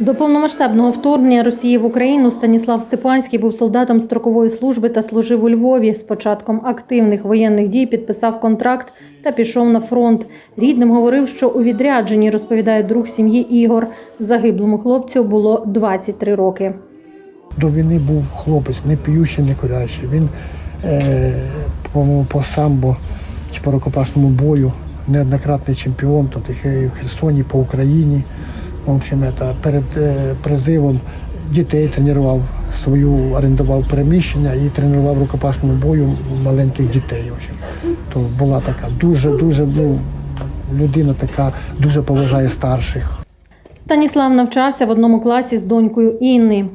До повномасштабного вторгнення Росії в Україну Станіслав Степанський був солдатом строкової служби та служив у Львові. З початком активних воєнних дій підписав контракт та пішов на фронт. Рідним говорив, що у відрядженні розповідає друг сім'ї Ігор. Загиблому хлопцю було 23 роки. До війни був хлопець, не п'ющий, не курящий. Він е, по, по самбо чи по рукопашному бою неоднократний чемпіон тут і в Херсоні, по Україні. В общем, это, перед е, призивом дітей тренував свою, орендував переміщення і тренував рукопашному бою маленьких дітей. В общем. То була така дуже, дуже ну, людина така, дуже поважає старших. Станіслав навчався в одному класі з донькою Інни.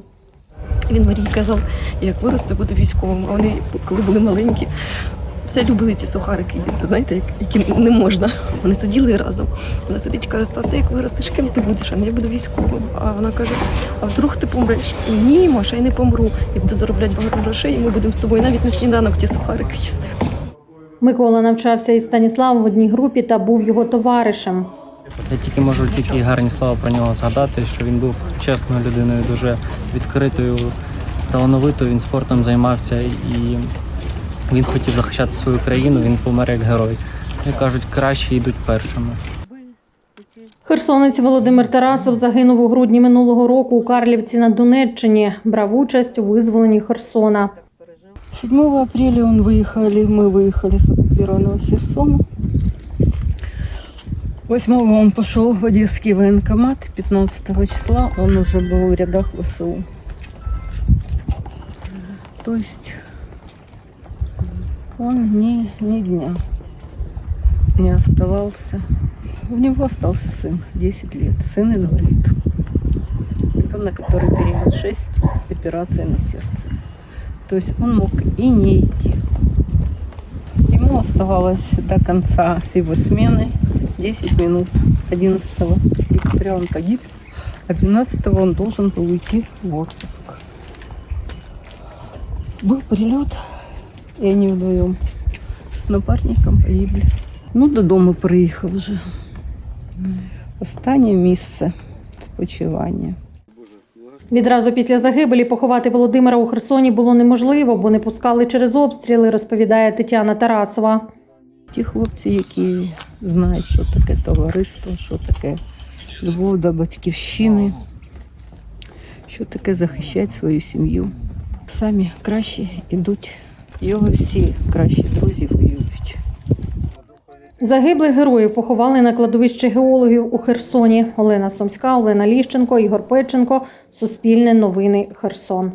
Він Марії казав, як виросте, буду військовим. А вони, коли були маленькі, все любили ті сухарики їсти, знаєте, як- які не можна. Вони сиділи разом. Вона сидить і каже, Стас, як виростеш, ким ти будеш? А я буду військовим. А вона каже, а вдруг ти помреш? Ні, Маша, я не помру. Я буду заробляти багато грошей, і ми будемо з тобою навіть на сніданок ті сухарики їсти. Микола навчався із Станіславом в одній групі та був його товаришем. Я тільки можу тільки гарні слова про нього згадати, що він був чесною людиною, дуже відкритою, талановитою. Він спортом займався і він хотів захищати свою країну. Він помер як герой. Як кажуть, кращі йдуть першими. Херсонець Володимир Тарасов загинув у грудні минулого року у Карлівці на Донеччині. Брав участь у визволенні Херсона. 7 апреля он выехали, мы выехали с оккупированного Херсона. 8 он пошел в Одесский военкомат, 15 числа он уже был в рядах ВСУ. То есть Он ни, ни дня не оставался. У него остался сын, 10 лет, сын инвалид. Ребенок, который перенес 6 операций на сердце. То есть он мог и не идти. Ему оставалось до конца с его смены 10 минут. 11 декабря он погиб, а 12 он должен был уйти в отпуск. Был прилет, и они вдвоем с напарником погибли. Ну, до дому приїхав вже. Останнє місце спочивання. Відразу після загибелі поховати Володимира у Херсоні було неможливо, бо не пускали через обстріли, розповідає Тетяна Тарасова. Ті хлопці, які знають, що таке товариство, що таке любов до батьківщини, що таке захищати свою сім'ю. Самі кращі йдуть, його всі кращі друзі воюють. Загиблих героїв поховали на кладовищі геологів у Херсоні. Олена Сумська, Олена Ліщенко, Ігор Печенко. Суспільне новини Херсон.